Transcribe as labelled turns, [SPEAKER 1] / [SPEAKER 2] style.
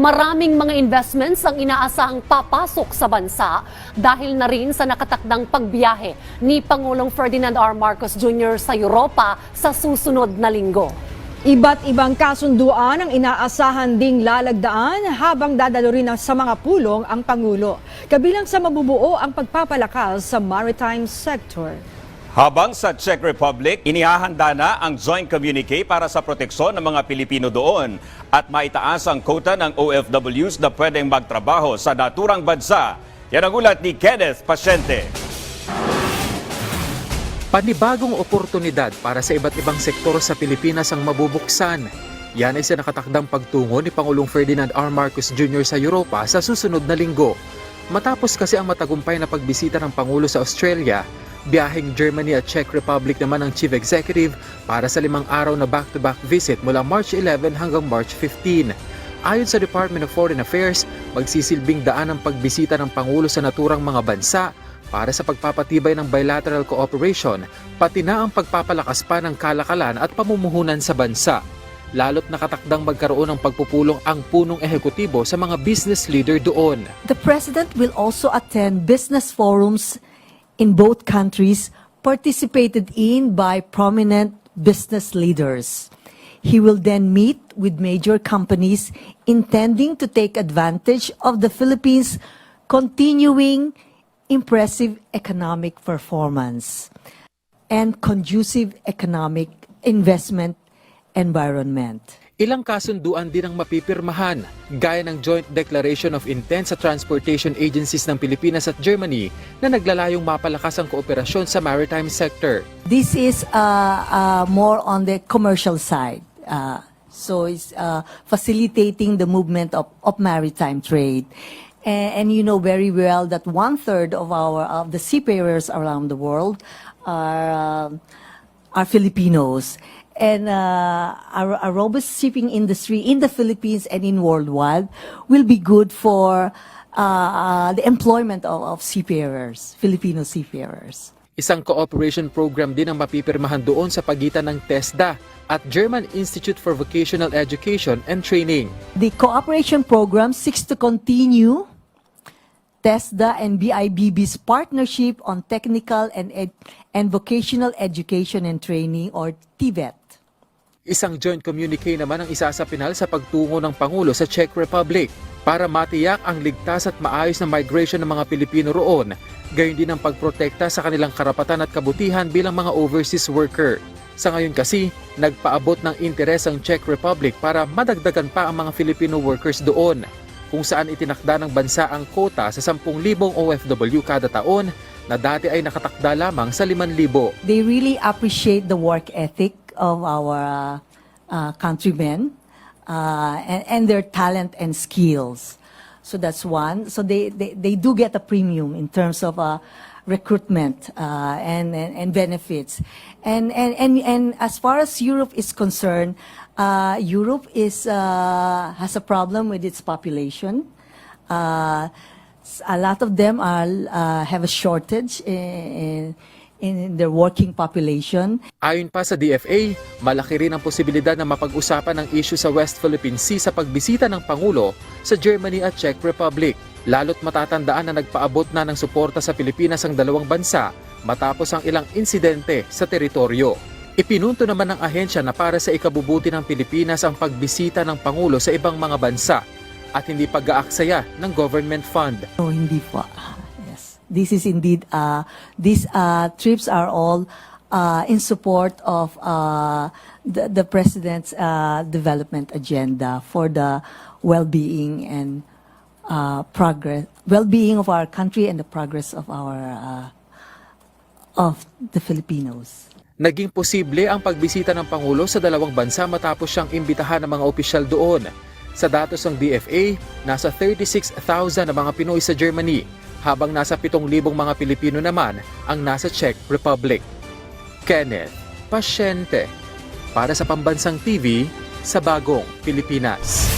[SPEAKER 1] Maraming mga investments ang inaasahang papasok sa bansa dahil na rin sa nakatakdang pagbiyahe ni Pangulong Ferdinand R. Marcos Jr. sa Europa sa susunod na linggo.
[SPEAKER 2] Iba't ibang kasunduan ang inaasahan ding lalagdaan habang dadalo rin sa mga pulong ang Pangulo. Kabilang sa mabubuo ang pagpapalakas sa maritime sector.
[SPEAKER 3] Habang sa Czech Republic, inihahanda na ang joint communique para sa proteksyon ng mga Pilipino doon at maitaas ang quota ng OFWs na pwedeng magtrabaho sa naturang bansa. Yan ang ulat ni Kenneth Pasyente.
[SPEAKER 4] Panibagong oportunidad para sa iba't ibang sektor sa Pilipinas ang mabubuksan. Yan ay sa nakatakdang pagtungo ni Pangulong Ferdinand R. Marcos Jr. sa Europa sa susunod na linggo. Matapos kasi ang matagumpay na pagbisita ng Pangulo sa Australia, biyaheng Germany at Czech Republic naman ang Chief Executive para sa limang araw na back-to-back visit mula March 11 hanggang March 15. Ayon sa Department of Foreign Affairs, magsisilbing daan ang pagbisita ng Pangulo sa naturang mga bansa para sa pagpapatibay ng bilateral cooperation, pati na ang pagpapalakas pa ng kalakalan at pamumuhunan sa bansa. Lalo't nakatakdang magkaroon ng pagpupulong ang punong ehekutibo sa mga business leader doon.
[SPEAKER 5] The president will also attend business forums in both countries participated in by prominent business leaders. He will then meet with major companies intending to take advantage of the Philippines' continuing impressive economic performance and conducive economic investment environment.
[SPEAKER 4] Ilang kasunduan din ang mapipirmahan, gaya ng Joint Declaration of Intent sa Transportation Agencies ng Pilipinas at Germany na naglalayong mapalakas ang kooperasyon sa maritime sector.
[SPEAKER 5] This is uh, uh, more on the commercial side. Uh, so it's uh, facilitating the movement of, of maritime trade. And, and you know very well that one third of our of the seafarers around the world are um are Filipinos. And uh, a, a robust shipping industry in the Philippines and in worldwide will be good for uh, uh, the employment of, of seafarers, Filipino seafarers.
[SPEAKER 4] Isang cooperation program din ang mapipirmahan doon sa pagitan ng TESDA at German Institute for Vocational Education and Training.
[SPEAKER 5] The cooperation program seeks to continue TESDA and BIBB's partnership on technical and, ed- and vocational education and training or TVET.
[SPEAKER 4] Isang joint communique naman ang isa sa sa pagtungo ng Pangulo sa Czech Republic para matiyak ang ligtas at maayos na migration ng mga Pilipino roon, gayon din ang pagprotekta sa kanilang karapatan at kabutihan bilang mga overseas worker. Sa ngayon kasi, nagpaabot ng interes ang Czech Republic para madagdagan pa ang mga Filipino workers doon, kung saan itinakda ng bansa ang kota sa 10,000 OFW kada taon na dati ay nakatakda lamang sa 5,000.
[SPEAKER 5] They really appreciate the work ethic of our uh, uh, countrymen uh, and, and their talent and skills. So that's one. So they, they, they do get a premium in terms of uh, recruitment uh, and, and, and benefits. And, and, and, and as far as Europe is concerned, uh, Europe is, uh, has a problem with its population. Uh, a lot of them are, uh, have a shortage in, in their working population.
[SPEAKER 4] Ayon pa sa DFA, malaki rin ang posibilidad na mapag-usapan ang issue sa West Philippine Sea sa pagbisita ng Pangulo sa Germany at Czech Republic. Lalo't matatandaan na nagpaabot na ng suporta sa Pilipinas ang dalawang bansa matapos ang ilang insidente sa teritoryo. Ipinunto naman ng ahensya na para sa ikabubuti ng Pilipinas ang pagbisita ng Pangulo sa ibang mga bansa at hindi pag-aaksaya ng government fund.
[SPEAKER 5] No, hindi po. This is indeed, uh, these uh, trips are all uh, in support of uh, the, the President's uh, development agenda for the well-being and uh, progress, well-being of our country and the progress of our, uh, of the Filipinos.
[SPEAKER 4] Naging posible ang pagbisita ng Pangulo sa dalawang bansa matapos siyang imbitahan ng mga opisyal doon. Sa datos ng DFA, nasa 36,000 na mga Pinoy sa Germany, habang nasa 7,000 mga Pilipino naman ang nasa Czech Republic. Kenneth, pasyente, para sa Pambansang TV, sa Bagong Pilipinas.